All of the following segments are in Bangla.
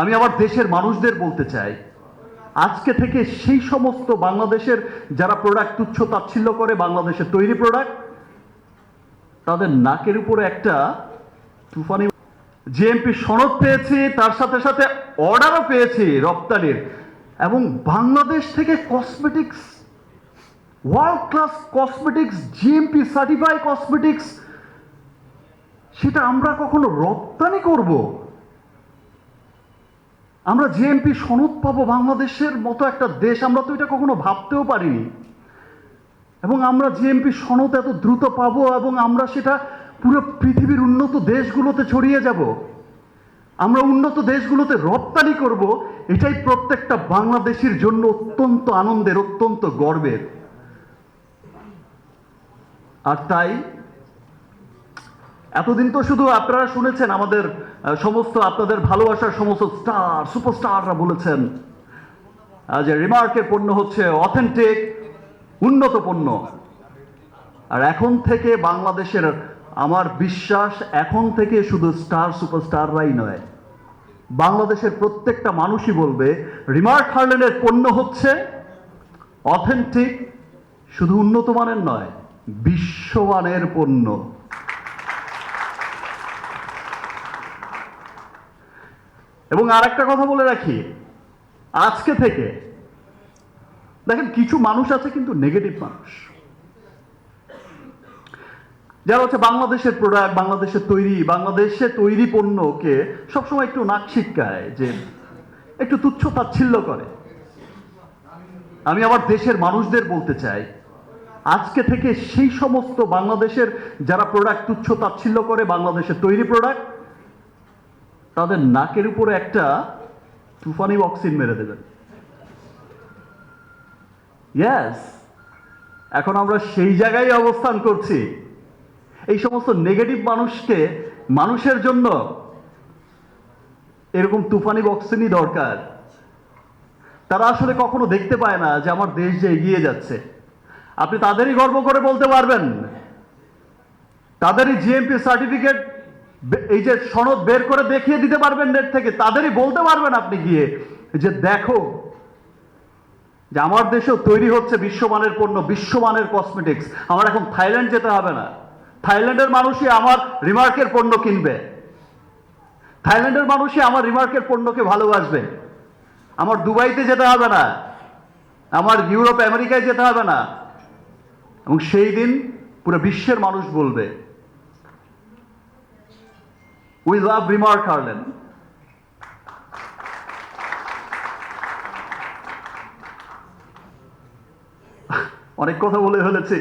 আমি আমার দেশের মানুষদের বলতে চাই, আজকে থেকে সেই সমস্ত বাংলাদেশের যারা প্রোডাক্ট তুচ্ছ তাচ্ছিল্য করে, বাংলাদেশের তৈরি প্রোডাক্ট তাদের নাকের উপরে একটা তুফানি জিএমপি সনদ পেয়েছি, তার সাথে সাথে অর্ডারও পেয়েছি রপ্তানির। এবং বাংলাদেশ থেকে cosmetics world class cosmetics GMP certify cosmetics সেটা আমরা কখনো রপ্তানি করব? আমরা জিএমপি সনদ পাবো বাংলাদেশের মতো একটা দেশ, আমরা তো এটা কখনো ভাবতেও পারিনি। এবং আমরা জিএমপি সনদ এত দ্রুত পাবো এবং আমরা সেটা পুরো পৃথিবীর উন্নত দেশগুলোতে ছড়িয়ে যাব। আমরা উন্নত দেশগুলোতে রপ্তানি করব, এটাই প্রত্যেকটা বাংলাদেশির জন্য অত্যন্ত আনন্দের, অত্যন্ত গর্বের। আর তাই এতদিন তো শুধু আপনারা শুনেছেন আমাদের সমস্ত আপনাদের ভালোবাসার সমস্ত স্টার, সুপারস্টাররা বলেছেন যে রিমার্কের পণ্য হচ্ছে অথেন্টিক, উন্নত পণ্য। আর এখন থেকে বাংলাদেশের, আমার বিশ্বাস, এখন থেকে শুধু স্টার, সুপারস্টাররাই নয়, বাংলাদেশের প্রত্যেকটা মানুষই বলবে, রিমার্ক হার্লেনের পণ্য হচ্ছে অথেন্টিক, শুধু উন্নত মানের নয়, বিশ্বমানের পণ্য। এবং আর একটা কথা বলে রাখি, আজকে থেকে, দেখেন কিছু মানুষ আছে কিন্তু নেগেটিভ মানুষ। যারা হচ্ছে বাংলাদেশের প্রোডাক্ট বাংলাদেশের তৈরি, বাংলাদেশে তৈরি পণ্যকে সবসময় একটু নাক শিক্ষায় যে একটু তুচ্ছ তাচ্ছিল্য করে। আমি আমার দেশের মানুষদের বলতে চাই, আজকে থেকে সেই সমস্ত বাংলাদেশের যারা প্রোডাক্ট তুচ্ছ তাচ্ছিল্য করে, বাংলাদেশের তৈরি প্রোডাক্ট তাদের নাকের উপরে একটা তুফানি অক্সিন মেরে দেবেন। ইয়েস এখন আমরা সেই জায়গায় অবস্থান করছি। এই সমস্ত নেগেটিভ মানুষকে, মানুষের জন্য এরকম তুফানি বক্সিনই দরকার। তারা আসলে কখনো দেখতে পায় না যে আমার দেশ যে এগিয়ে যাচ্ছে। আপনি তাদেরই গর্ব করে বলতে পারবেন। তাদেরই জিএমপি সার্টিফিকেট এই যে সনদ বের করে দেখিয়ে দিতে পারবেন নেট থেকে, তাদেরই বলতে পারবেন আপনি গিয়ে যে দেখো, যে আমার দেশেও তৈরি হচ্ছে বিশ্বমানের পণ্য, বিশ্বমানের কসমেটিক্স আমার এখন থাইল্যান্ড যেতে হবে না। থাইল্যান্ডের মানুষই আমার রিমার্কের পণ্য কিনবে। থাইল্যান্ডের মানুষই আমার রিমার্কের পণ্যকে ভালোবাসবে। আমার দুবাইতে যেতে হবে না। আমার ইউরোপ, আমেরিকায় যেতে হবে না। এবং সেই দিন পুরো বিশ্বের মানুষ বলবে উই লাভ রিমার্ক হার্লেন অনেক কথা বলে ফেলেছি।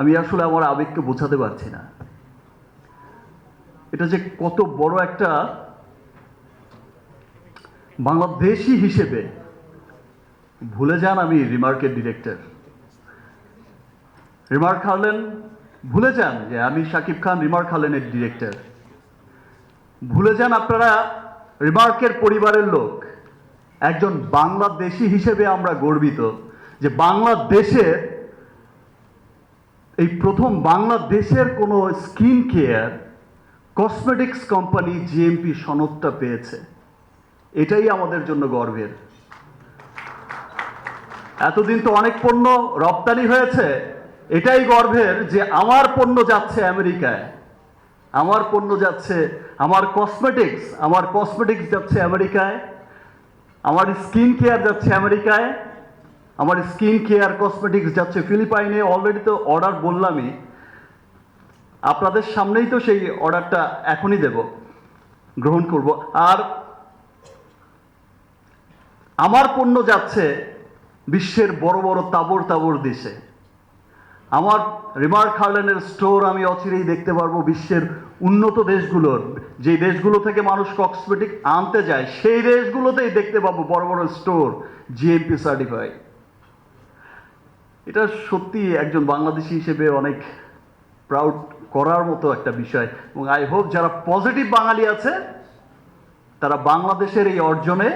আমি আসলে আমার আবেগকে বোঝাতে পারছি না। এটা যে কত বড় একটা বাংলাদেশি হিসেবে ভুলে যান আমি রিমার্কের ডিরেক্টর। রিমার্ক হারলেন ভুলে যান যে আমি শাকিব খান রিমার্ক হারলেনের ডিরেক্টর। ভুলে যান আপনারা, রিমার্কের পরিবারের লোক। একজন বাংলাদেশি হিসেবে আমরা গর্বিত যে বাংলাদেশের এই প্রথম বাংলাদেশের কোনো skin care, cosmetics company GMP সনদটা পেয়েছে। এটাই আমাদের জন্য গর্বের। এতদিন তো অনেক পণ্য রপ্তানি হয়েছে, এটাই গর্বের যে আমার পণ্য যাচ্ছে আমেরিকায়। আমার পণ্য যাচ্ছে আমার কসমেটিক্স আমার কসমেটিক্স যাচ্ছে আমেরিকায়, আমার স্কিন কেয়ার যাচ্ছে আমেরিকায়, আমার স্কিন কেয়ার কসমেটিক্স যাচ্ছে ফিলিপাইনে অলরেডি তো অর্ডার বললামই। আপনাদের সামনেই তো সেই অর্ডারটা এখনই দেব, গ্রহণ করব। আর আমার পণ্য যাচ্ছে বিশ্বের বড় বড় তাবর তাবর দেশে। আমার রিমার্ক হার্লেনের স্টোর আমি অচিরেই দেখতে পারব বিশ্বের উন্নত দেশগুলোর। যে দেশগুলো থেকে মানুষ কসমেটিক আনতে যায়, সেই দেশগুলোতেই দেখতে পাবো বড় বড় স্টোর জিএমপি সার্টিফাই এটা সত্যি একজন বাংলাদেশি হিসেবে অনেক প্রাউড করার মতো একটা বিষয়। এবং আই হোপ যারা পজিটিভ বাঙালি আছে, তারা বাংলাদেশের এই অর্জনে